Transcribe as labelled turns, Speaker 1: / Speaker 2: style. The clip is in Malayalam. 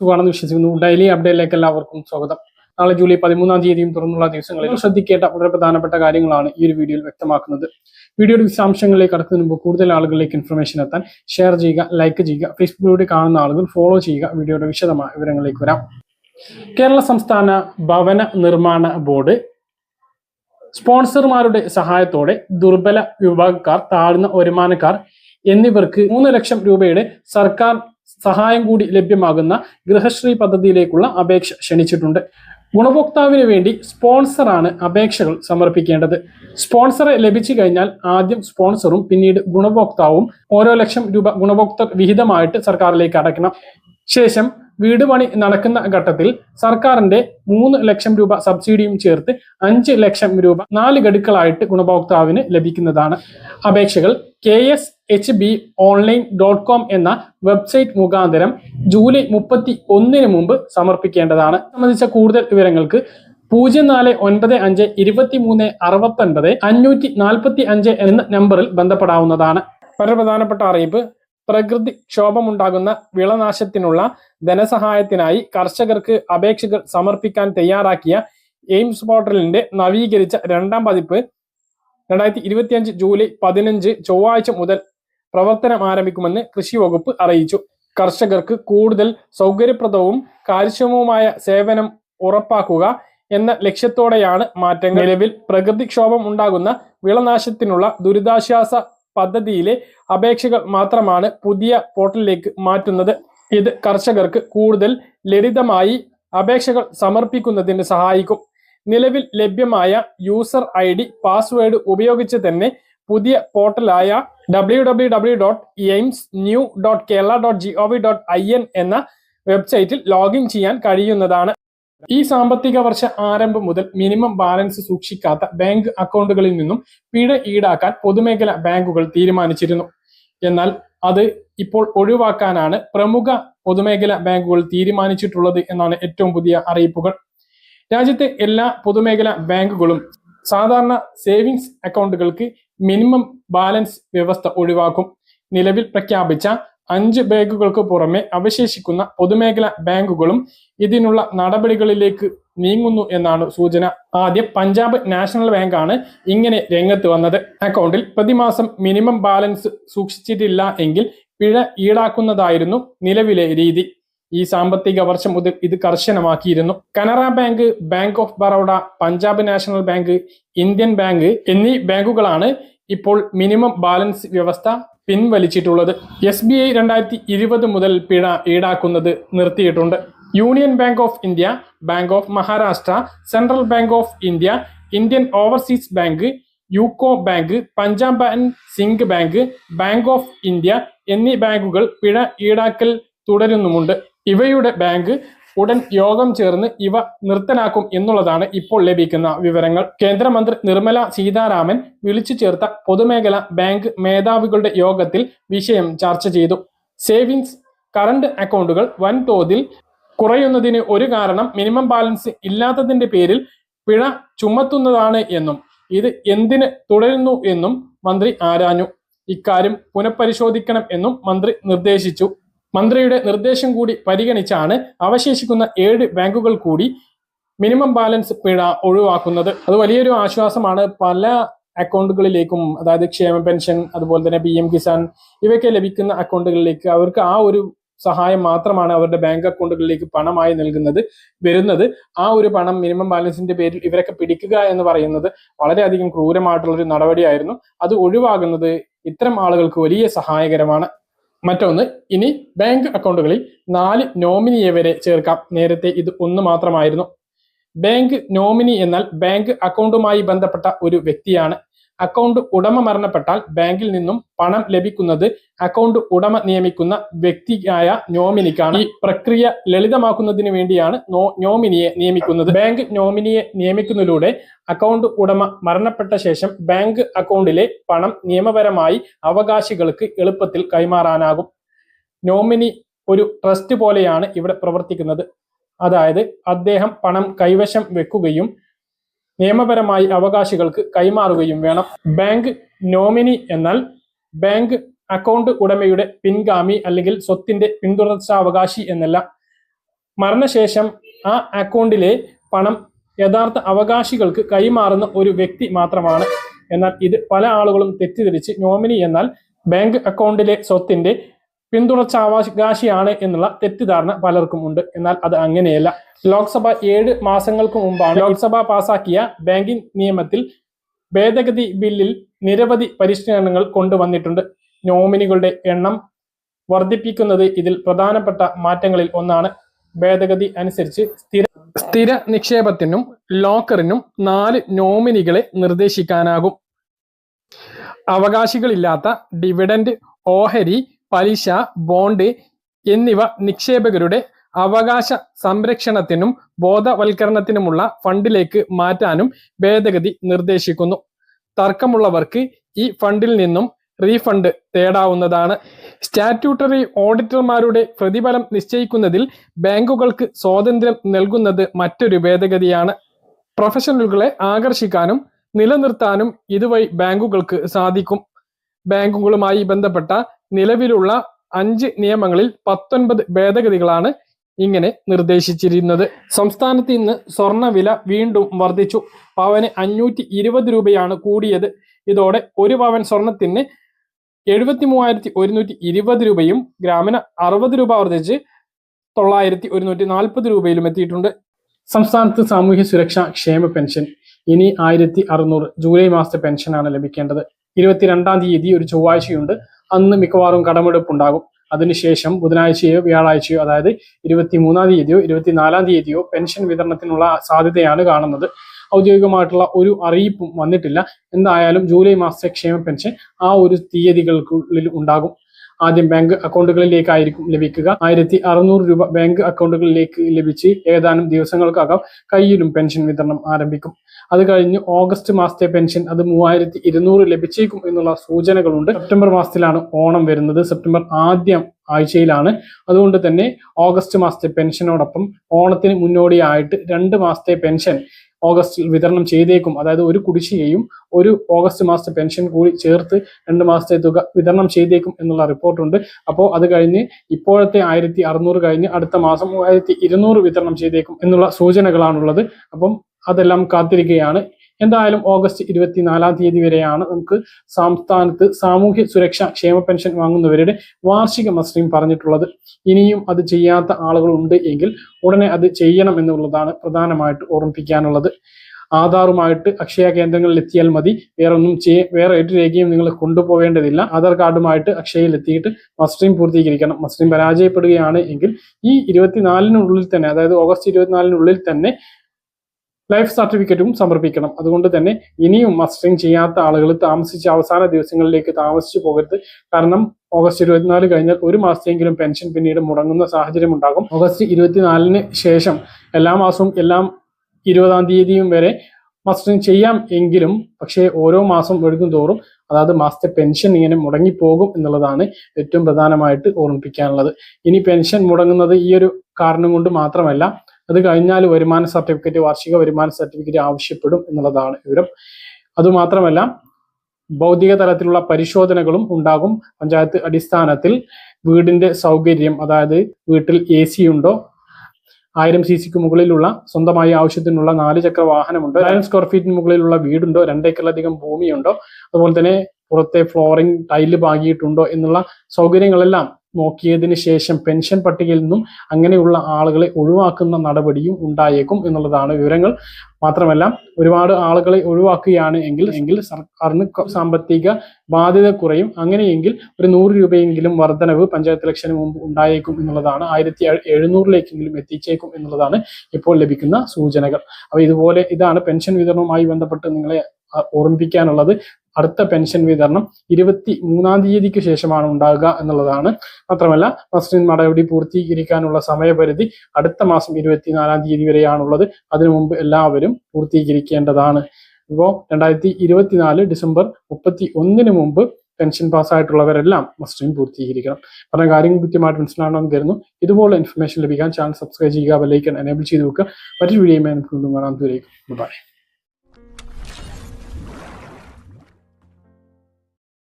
Speaker 1: സുഖമാണെന്ന് വിശ്വസിക്കുന്നു. ഡെയിലി അപ്ഡേറ്റിലേക്ക് എല്ലാവർക്കും സ്വാഗതം. നാളെ ജൂലൈ പതിമൂന്നാം തീയതിയും തുറന്നുള്ള ദിവസങ്ങളിൽ ശ്രദ്ധിക്കേണ്ട വളരെ പ്രധാനപ്പെട്ട കാര്യങ്ങളാണ് ഈ ഒരു വീഡിയോയിൽ വ്യക്തമാക്കുന്നത്. വീഡിയോയുടെ വിശദാംശങ്ങളിലേക്ക് കടക്കുന്നതിന് മുമ്പ് കൂടുതൽ ആളുകളിലേക്ക് ഇൻഫർമേഷൻ എത്താൻ ഷെയർ ചെയ്യുക ലൈക്ക് ചെയ്യുക ഫേസ്ബുക്കിലൂടെ കാണുന്ന ആളുകൾ ഫോളോ ചെയ്യുക വീഡിയോയുടെ വിശദമായ വിവരങ്ങളിലേക്ക് വരാം. കേരള സംസ്ഥാന ഭവന നിർമ്മാണ ബോർഡ് സ്പോൺസർമാരുടെ സഹായത്തോടെ ദുർബല വിഭാഗക്കാർ താഴ്ന്ന വരുമാനക്കാർ എന്നിവർക്ക് മൂന്ന് ലക്ഷം രൂപയുടെ സർക്കാർ സഹായം കൂടി ലഭ്യമാകുന്ന ഗൃഹശ്രീ പദ്ധതിയിലേക്കുള്ള അപേക്ഷ ക്ഷണിച്ചിട്ടുണ്ട്. ഗുണഭോക്താവിന് വേണ്ടി സ്പോൺസറാണ് അപേക്ഷകൾ സമർപ്പിക്കേണ്ടത്. സ്പോൺസറെ ലഭിച്ചു കഴിഞ്ഞാൽ ആദ്യം സ്പോൺസറും പിന്നീട് ഗുണഭോക്താവും ഓരോ ലക്ഷം രൂപ ഗുണഭോക്തൃ വിഹിതമായിട്ട് സർക്കാരിലേക്ക് അടയ്ക്കണം. ശേഷം വീട് പണി നടക്കുന്ന ഘട്ടത്തിൽ സർക്കാരിന്റെ മൂന്ന് ലക്ഷം രൂപ സബ്സിഡിയും ചേർത്ത് അഞ്ച് ലക്ഷം രൂപ നാല് ഗഡുക്കളായിട്ട് ഗുണഭോക്താവിന് ലഭിക്കുന്നതാണ്. അപേക്ഷകൾ K S H B online dot com എന്ന വെബ്സൈറ്റ് മുഖാന്തരം ജൂലൈ മുപ്പത്തി ഒന്നിന് മുമ്പ് സമർപ്പിക്കേണ്ടതാണ്. സംബന്ധിച്ച കൂടുതൽ വിവരങ്ങൾക്ക് പൂജ്യം നാല് ഒൻപത് അഞ്ച് ഇരുപത്തി മൂന്ന് അറുപത്തി ഒൻപത് അഞ്ഞൂറ്റി നാൽപ്പത്തി അഞ്ച് എന്ന നമ്പറിൽ ബന്ധപ്പെടാവുന്നതാണ്. വളരെ പ്രധാനപ്പെട്ട അറിയിപ്പ് പ്രകൃതി ക്ഷോഭമുണ്ടാകുന്ന വിളനാശത്തിനുള്ള ധനസഹായത്തിനായി കർഷകർക്ക് അപേക്ഷകൾ സമർപ്പിക്കാൻ തയ്യാറാക്കിയ എയിംസ് പോർട്ടലിന്റെ നവീകരിച്ച രണ്ടാം പതിപ്പ് രണ്ടായിരത്തി ഇരുപത്തിയഞ്ച് ജൂലൈ പതിനഞ്ച് ചൊവ്വാഴ്ച മുതൽ പ്രവർത്തനം ആരംഭിക്കുമെന്ന് കൃഷി വകുപ്പ് അറിയിച്ചു. കർഷകർക്ക് കൂടുതൽ സൗകര്യപ്രദവും കാര്യക്ഷമവുമായ സേവനം ഉറപ്പാക്കുക എന്ന ലക്ഷ്യത്തോടെയാണ് മാറ്റങ്ങൾ. നിലവിൽ പ്രകൃതിക്ഷോഭം ഉണ്ടാകുന്ന വിളനാശത്തിനുള്ള ദുരിതാശ്വാസ പദ്ധതിയിലെ അപേക്ഷകൾ മാത്രമാണ് പുതിയ പോർട്ടലിലേക്ക് മാറ്റുന്നത്. ഇത് കർഷകർക്ക് കൂടുതൽ ലളിതമായി അപേക്ഷകൾ സമർപ്പിക്കുന്നതിന് സഹായിക്കും. നിലവിൽ ലഭ്യമായ യൂസർ ഐ ഡി പാസ്വേഡ് ഉപയോഗിച്ച് തന്നെ പുതിയ പോർട്ടലായ W W W dot AIMS new dot Kerala dot G O V dot I N എന്ന വെബ്സൈറ്റിൽ ലോഗിൻ ചെയ്യാൻ കഴിയുന്നതാണ്. ഈ സാമ്പത്തിക വർഷ ആരംഭം മുതൽ മിനിമം ബാലൻസ് സൂക്ഷിക്കാത്ത ബാങ്ക് അക്കൗണ്ടുകളിൽ നിന്നും പിഴ ഈടാക്കാൻ പൊതുമേഖലാ ബാങ്കുകൾ തീരുമാനിച്ചിരുന്നു. എന്നാൽ അത് ഇപ്പോൾ ഒഴിവാക്കാനാണ് പ്രമുഖ പൊതുമേഖലാ ബാങ്കുകൾ തീരുമാനിച്ചിട്ടുള്ളത് എന്നാണ് ഏറ്റവും പുതിയ അറിയിപ്പുകൾ. രാജ്യത്തെ എല്ലാ പൊതുമേഖലാ ബാങ്കുകളും സാധാരണ സേവിങ്സ് അക്കൗണ്ടുകൾക്ക് മിനിമം ബാലൻസ് വ്യവസ്ഥ ഒഴിവാക്കും. നിലവിൽ പ്രഖ്യാപിച്ച അഞ്ച് ബാങ്കുകൾക്ക് പുറമെ അവശേഷിക്കുന്ന പൊതുമേഖലാ ബാങ്കുകളും ഇതിനുള്ള നടപടികളിലേക്ക് നീങ്ങുന്നു എന്നാണ് സൂചന. ആദ്യം പഞ്ചാബ് നാഷണൽ ബാങ്ക് ആണ് ഇങ്ങനെ രംഗത്ത് വന്നത്. അക്കൗണ്ടിൽ പ്രതിമാസം മിനിമം ബാലൻസ് സൂക്ഷിച്ചിട്ടില്ല എങ്കിൽ പിഴ ഈടാക്കുന്നതായിരുന്നു നിലവിലെ രീതി. ഈ സാമ്പത്തിക വർഷം മുതൽ ഇത് കർശനമാക്കിയിരുന്നു. Canara bank bank of Baroda Punjab national bank Indian bank എന്നീ ബാങ്കുകളാണ് ഇപ്പോൾ മിനിമം ബാലൻസ് വ്യവസ്ഥ പിൻവലിച്ചിട്ടുള്ളത്. എസ് ബി ഐ രണ്ടായിരത്തി ഇരുപത് മുതൽ പിഴ ഈടാക്കുന്നത് നിർത്തിയിട്ടുണ്ട്. Union bank of India bank of Maharashtra central bank of India Indian overseas bank UCO bank Punjab and Sind bank bank of India എന്നീ ബാങ്കുകൾ പിഴ ഈടാക്കൽ തുടരുന്നുമുണ്ട്. ഇവയുടെ ബാങ്ക് ഉടൻ യോഗം ചേർന്ന് ഇവ നിർത്തലാക്കും എന്നുള്ളതാണ് ഇപ്പോൾ ലഭിക്കുന്ന വിവരങ്ങൾ. കേന്ദ്രമന്ത്രി നിർമ്മല സീതാരാമൻ വിളിച്ചു ചേർത്ത പൊതുമേഖലാ ബാങ്ക് മേധാവികളുടെ യോഗത്തിൽ വിഷയം ചർച്ച ചെയ്തു. സേവിങ്സ് കറണ്ട് അക്കൗണ്ടുകൾ വൻതോതിൽ കുറയുന്നതിന് ഒരു കാരണം മിനിമം ബാലൻസ് ഇല്ലാത്തതിന്റെ പേരിൽ പിഴ ചുമത്തുന്നതാണ് എന്നും ഇത് എന്തിന് തുടരുന്നു എന്നും മന്ത്രി ആരാഞ്ഞു. ഇക്കാര്യം പുനഃപരിശോധിക്കണം എന്നും മന്ത്രി നിർദ്ദേശിച്ചു. മന്ത്രിയുടെ നിർദ്ദേശം കൂടി പരിഗണിച്ചാണ് അവശേഷിക്കുന്ന ഏഴ് ബാങ്കുകൾ കൂടി മിനിമം ബാലൻസ് പിഴ ഒഴിവാക്കുന്നത്. അത് വലിയൊരു ആശ്വാസമാണ്. പല അക്കൗണ്ടുകളിലേക്കും അതായത് ക്ഷേമ പെൻഷൻ അതുപോലെ തന്നെ പി എം കിസാൻ ഇവയൊക്കെ ലഭിക്കുന്ന അക്കൗണ്ടുകളിലേക്ക് അവർക്ക് ആ ഒരു സഹായം മാത്രമാണ് അവരുടെ ബാങ്ക് അക്കൗണ്ടുകളിലേക്ക് പണമായി നൽകുന്നത് വരുന്നത്. ആ ഒരു പണം മിനിമം ബാലൻസിന്റെ പേരിൽ ഇവരൊക്കെ പിടിക്കുക എന്ന് പറയുന്നത് വളരെയധികം ക്രൂരമായിട്ടുള്ള ഒരു നടപടിയായിരുന്നു. അത് ഒഴിവാകുന്നത് ഇത്തരം ആളുകൾക്ക് വലിയ സഹായകരമാണ്. മറ്റൊന്ന് ഇനി ബാങ്ക് അക്കൗണ്ടുകളിൽ നാല് നോമിനിയെ വരെ ചേർക്കാം. നേരത്തെ ഇത് ഒന്ന് മാത്രമായിരുന്നു. ബാങ്ക് നോമിനി എന്നാൽ ബാങ്ക് അക്കൗണ്ടുമായി ബന്ധപ്പെട്ട ഒരു വ്യക്തിയാണ് അക്കൗണ്ട് ഉടമ മരണപ്പെട്ടാൽ ബാങ്കിൽ നിന്നും പണം ലഭിക്കുന്നത് അക്കൗണ്ട് ഉടമ നിയമിക്കുന്ന വ്യക്തിയായ നോമിനിക്കാണ്. ഈ പ്രക്രിയ ലളിതമാക്കുന്നതിന് വേണ്ടിയാണ് നോമിനിയെ നിയമിക്കുന്നത്. ബാങ്ക് നോമിനിയെ നിയമിക്കുന്നതിലൂടെ അക്കൗണ്ട് ഉടമ മരണപ്പെട്ട ശേഷം ബാങ്ക് അക്കൗണ്ടിലെ പണം നിയമപരമായി അവകാശികൾക്ക് എളുപ്പത്തിൽ കൈമാറാനാകും. നോമിനി ഒരു ട്രസ്റ്റ് പോലെയാണ് ഇവിടെ പ്രവർത്തിക്കുന്നത്. അതായത് അദ്ദേഹം പണം കൈവശം വെക്കുകയും നിയമപരമായി അവകാശികൾക്ക് കൈമാറുകയും വേണം. ബാങ്ക് നോമിനി എന്നാൽ ബാങ്ക് അക്കൗണ്ട് ഉടമയുടെ പിൻഗാമി അല്ലെങ്കിൽ സ്വത്തിന്റെ പിന്തുടർച്ചാവകാശി എന്നല്ല. മരണശേഷം ആ അക്കൗണ്ടിലെ പണം യഥാർത്ഥ അവകാശികൾക്ക് കൈമാറുന്ന ഒരു വ്യക്തി മാത്രമാണ്. എന്നാൽ ഇത് പല ആളുകളും തെറ്റിദ്ധരിച്ച് നോമിനി എന്നാൽ ബാങ്ക് അക്കൗണ്ടിലെ സ്വത്തിന്റെ പിന്തുടർച്ച അവകാശിയാണ് എന്നുള്ള തെറ്റിദ്ധാരണ പലർക്കും ഉണ്ട്. എന്നാൽ അത് അങ്ങനെയല്ല. ലോക്സഭ ഏഴ് മാസങ്ങൾക്ക് മുമ്പാണ് ലോക്സഭ പാസാക്കിയ ബാങ്കിംഗ് നിയമത്തിൽ ഭേദഗതി ബില്ലിൽ നിരവധി പരിഷ്കരണങ്ങൾ കൊണ്ടുവന്നിട്ടുണ്ട്. നോമിനികളുടെ എണ്ണം വർദ്ധിപ്പിക്കുന്നത് ഇതിൽ പ്രധാനപ്പെട്ട മാറ്റങ്ങളിൽ ഒന്നാണ്. ഭേദഗതി അനുസരിച്ച് സ്ഥിര സ്ഥിര നിക്ഷേപത്തിനും ലോക്കറിനും നാല് നോമിനികളെ നിർദ്ദേശിക്കാനാകും. അവകാശികളില്ലാത്ത ഡിവിഡൻഡ് ഓഹരി പലിശ ബോണ്ട് എന്നിവ നിക്ഷേപകരുടെ അവകാശ സംരക്ഷണത്തിനും ബോധവൽക്കരണത്തിനുമുള്ള ഫണ്ടിലേക്ക് മാറ്റാനും ഭേദഗതി നിർദ്ദേശിക്കുന്നു. തർക്കമുള്ളവർക്ക് ഈ ഫണ്ടിൽ നിന്നും റീഫണ്ട് തേടാവുന്നതാണ്. സ്റ്റാറ്റ്യൂട്ടറി ഓഡിറ്റർമാരുടെ പ്രതിഫലം നിശ്ചയിക്കുന്നതിൽ ബാങ്കുകൾക്ക് സ്വാതന്ത്ര്യം നൽകുന്നത് മറ്റൊരു ഭേദഗതിയാണ്. പ്രൊഫഷണലുകളെ ആകർഷിക്കാനും നിലനിർത്താനും ഇതുവഴി ബാങ്കുകൾക്ക് സാധിക്കും. ബാങ്കുകളുമായി ബന്ധപ്പെട്ട നിലവിലുള്ള അഞ്ച് നിയമങ്ങളിൽ പത്തൊൻപത് ഭേദഗതികളാണ് ഇങ്ങനെ നിർദ്ദേശിച്ചിരുന്നത്. സംസ്ഥാനത്ത് ഇന്ന് സ്വർണവില വീണ്ടും വർദ്ധിച്ചു. പവന് അഞ്ഞൂറ്റി ഇരുപത് രൂപയാണ് കൂടിയത്. ഇതോടെ ഒരു പവൻ സ്വർണത്തിന് എഴുപത്തി മൂവായിരത്തി ഒരുന്നൂറ്റി ഇരുപത് രൂപയും ഗ്രാമിന് അറുപത് രൂപ വർദ്ധിച്ച് തൊള്ളായിരത്തി ഒരുന്നൂറ്റി നാൽപ്പത് രൂപയിലും എത്തിയിട്ടുണ്ട്. സംസ്ഥാനത്ത് സാമൂഹ്യ സുരക്ഷാ ക്ഷേമ പെൻഷൻ. ഇനി ആയിരത്തി അറുന്നൂറ് ജൂലൈ മാസത്തെ പെൻഷനാണ് ലഭിക്കേണ്ടത്. ഇരുപത്തിരണ്ടാം തീയതി ഒരു ചൊവ്വാഴ്ചയുണ്ട്. അന്ന് മിക്കവാറും കടമെടുപ്പ് ഉണ്ടാകും അതിനുശേഷം ബുധനാഴ്ചയോ വ്യാഴാഴ്ചയോ അതായത് ഇരുപത്തി മൂന്നാം തീയതിയോ ഇരുപത്തിനാലാം തീയതിയോ പെൻഷൻ വിതരണത്തിനുള്ള സാധ്യതയാണ് കാണുന്നത്. ഔദ്യോഗികമായിട്ടുള്ള ഒരു അറിയിപ്പും വന്നിട്ടില്ല. എന്തായാലും ജൂലൈ മാസത്തെ ക്ഷേമ പെൻഷൻ ആ ഒരു തീയതികൾക്കുള്ളിൽ ഉണ്ടാകും. ആദ്യം ബാങ്ക് അക്കൗണ്ടുകളിലേക്കായിരിക്കും ലഭിക്കുക. ആയിരത്തി അറുന്നൂറ് രൂപ ബാങ്ക് അക്കൗണ്ടുകളിലേക്ക് ലഭിച്ച് ഏതാനും ദിവസങ്ങൾക്കകം കയ്യിലും പെൻഷൻ വിതരണം ആരംഭിക്കും. അത് കഴിഞ്ഞ് ഓഗസ്റ്റ് മാസത്തെ പെൻഷൻ അത് മൂവായിരത്തി ഇരുന്നൂറ് ലഭിച്ചേക്കും എന്നുള്ള സൂചനകളുണ്ട്. സെപ്റ്റംബർ മാസത്തിലാണ് ഓണം വരുന്നത്. സെപ്റ്റംബർ ആദ്യം ആഴ്ചയിലാണ്. അതുകൊണ്ട് തന്നെ ഓഗസ്റ്റ് മാസത്തെ പെൻഷനോടൊപ്പം ഓണത്തിന് മുന്നോടിയായിട്ട് രണ്ട് മാസത്തെ പെൻഷൻ ഓഗസ്റ്റിൽ വിതരണം ചെയ്തേക്കും. അതായത് ഒരു കുടിശ്ശികയും ഒരു ഓഗസ്റ്റ് മാസത്തെ പെൻഷൻ കൂടി ചേർത്ത് രണ്ട് മാസത്തെ തുക വിതരണം ചെയ്തേക്കും എന്നുള്ള റിപ്പോർട്ടുണ്ട്. അപ്പോൾ അത് കഴിഞ്ഞ് ഇപ്പോഴത്തെ ആയിരത്തി അറുന്നൂറ് കഴിഞ്ഞ് അടുത്ത മാസം മൂവായിരത്തി ഇരുന്നൂറ് വിതരണം ചെയ്തേക്കും എന്നുള്ള സൂചനകളാണുള്ളത്. അപ്പം അതെല്ലാം കാത്തിരിക്കുകയാണ്. എന്തായാലും ഓഗസ്റ്റ് ഇരുപത്തിനാലാം തീയതി വരെയാണ് നമുക്ക് സംസ്ഥാനത്ത് സാമൂഹ്യ സുരക്ഷാ ക്ഷേമ പെൻഷൻ വാങ്ങുന്നവരുടെ വാർഷിക മസ്ലിം പറഞ്ഞിട്ടുള്ളത്. ഇനിയും അത് ചെയ്യാത്ത ആളുകളുണ്ട് എങ്കിൽ ഉടനെ അത് ചെയ്യണം എന്നുള്ളതാണ് പ്രധാനമായിട്ട് ഓർമ്മിപ്പിക്കാനുള്ളത്. ആധാറുമായിട്ട് അക്ഷയ കേന്ദ്രങ്ങളിൽ എത്തിയാൽ മതി. വേറെ ഒന്നും ചെയ്യ വേറെ ഒരു രേഖയും നിങ്ങൾ കൊണ്ടുപോകേണ്ടതില്ല. ആധാർ കാർഡുമായിട്ട് അക്ഷയയിൽ എത്തിയിട്ട് മസ്റ്ററിം പൂർത്തീകരിക്കണം. മസ്റ്ററിം പരാജയപ്പെടുകയാണ് എങ്കിൽ ഈ ഇരുപത്തിനാലിനുള്ളിൽ തന്നെ അതായത് ഓഗസ്റ്റ് ഇരുപത്തിനാലിനുള്ളിൽ തന്നെ ലൈഫ് സർട്ടിഫിക്കറ്റും സമർപ്പിക്കണം. അതുകൊണ്ട് തന്നെ ഇനിയും മസ്റ്ററിങ് ചെയ്യാത്ത ആളുകൾ താമസിച്ച് അവസാന ദിവസങ്ങളിലേക്ക് താമസിച്ചു പോകരുത്. കാരണം ഓഗസ്റ്റ് ഇരുപത്തിനാല് കഴിഞ്ഞാൽ ഒരു മാസത്തെങ്കിലും പെൻഷൻ പിന്നീട് മുടങ്ങുന്ന സാഹചര്യം ഉണ്ടാകും. ഓഗസ്റ്റ് ഇരുപത്തിനാലിന് ശേഷം എല്ലാ മാസവും എല്ലാം ഇരുപതാം തീയതിയും വരെ മസ്റ്ററിങ് ചെയ്യാം എങ്കിലും പക്ഷേ ഓരോ മാസം ഒഴുകും തോറും അതായത് മാസത്തെ പെൻഷൻ ഇങ്ങനെ മുടങ്ങിപ്പോകും എന്നുള്ളതാണ് ഏറ്റവും പ്രധാനമായിട്ട് ഓർമ്മിപ്പിക്കാനുള്ളത്. ഇനി പെൻഷൻ മുടങ്ങുന്നത് ഈ ഒരു കാരണം കൊണ്ട് മാത്രമല്ല അത് കഴിഞ്ഞാൽ വരുമാന സർട്ടിഫിക്കറ്റ് വാർഷിക വരുമാന സർട്ടിഫിക്കറ്റ് ആവശ്യപ്പെടും എന്നുള്ളതാണ് വിവരം. അതുമാത്രമല്ല ഭൗതിക തലത്തിലുള്ള പരിശോധനകളും ഉണ്ടാകും. പഞ്ചായത്ത് അടിസ്ഥാനത്തിൽ വീടിന്റെ സൗകര്യം അതായത് വീട്ടിൽ എ സി ഉണ്ടോ ആയിരം സി സിക്ക് മുകളിലുള്ള സ്വന്തമായി ആവശ്യത്തിനുള്ള നാല് ചക്ര വാഹനമുണ്ടോ ആയിരം സ്ക്വയർ ഫീറ്റിന് മുകളിലുള്ള വീടുണ്ടോ രണ്ടേക്കറിലധികം ഭൂമിയുണ്ടോ അതുപോലെ തന്നെ പുറത്തെ ഫ്ലോറിംഗ് ടൈൽ പാകിയിട്ടുണ്ടോ എന്നുള്ള സൗകര്യങ്ങളെല്ലാം നോക്കിയതിന് ശേഷം പെൻഷൻ പട്ടികയിൽ നിന്നും അങ്ങനെയുള്ള ആളുകളെ ഒഴിവാക്കുന്ന നടപടിയും ഉണ്ടായേക്കും എന്നുള്ളതാണ് വിവരങ്ങൾ. മാത്രമല്ല ഒരുപാട് ആളുകളെ ഒഴിവാക്കുകയാണ് എങ്കിൽ എങ്കിൽ സർക്കാരിന് സാമ്പത്തിക ബാധ്യത കുറയും. അങ്ങനെയെങ്കിൽ ഒരു നൂറ് രൂപയെങ്കിലും വർധനവ് പഞ്ചായത്ത് ഇലക്ഷന് മുമ്പ് ഉണ്ടായേക്കും എന്നുള്ളതാണ്. ആയിരത്തി എഴുന്നൂറിലേക്കെങ്കിലും എത്തിച്ചേക്കും എന്നുള്ളതാണ് ഇപ്പോൾ ലഭിക്കുന്ന സൂചനകൾ. അപ്പൊ ഇതുപോലെ ഇതാണ് പെൻഷൻ വിതരണവുമായി ബന്ധപ്പെട്ട് നിങ്ങളെ ഓർമ്മിപ്പിക്കാനുള്ളത്. അടുത്ത പെൻഷൻ വിതരണം ഇരുപത്തി മൂന്നാം തീയതിക്ക് ശേഷമാണ് ഉണ്ടാകുക എന്നുള്ളതാണ്. മാത്രമല്ല മസ്ലിൻ നടപടി പൂർത്തീകരിക്കാനുള്ള സമയപരിധി അടുത്ത മാസം ഇരുപത്തിനാലാം തീയതി വരെയാണുള്ളത്. അതിനു മുമ്പ് എല്ലാവരും പൂർത്തീകരിക്കേണ്ടതാണ്. ഇപ്പോൾ രണ്ടായിരത്തി ഇരുപത്തിനാല് ഡിസംബർ മുപ്പത്തി ഒന്നിന് മുമ്പ് പെൻഷൻ പാസ്സായിട്ടുള്ളവരെല്ലാം മസ്റ്റിൻ പൂർത്തീകരിക്കണം. പറഞ്ഞ കാര്യങ്ങൾ കൃത്യമായിട്ട് മനസ്സിലാണെന്ന് കരുതുന്നു. ഇതുപോലെ ഇൻഫർമേഷൻ ലഭിക്കാൻ ചാനൽ സബ്സ്ക്രൈബ് ചെയ്യുക ബെല്ലൈക്കൻ എനേബിൾ ചെയ്ത് വെക്കുക. മറ്റൊരു വീഡിയോ നമുക്ക് വീണ്ടും ബൈ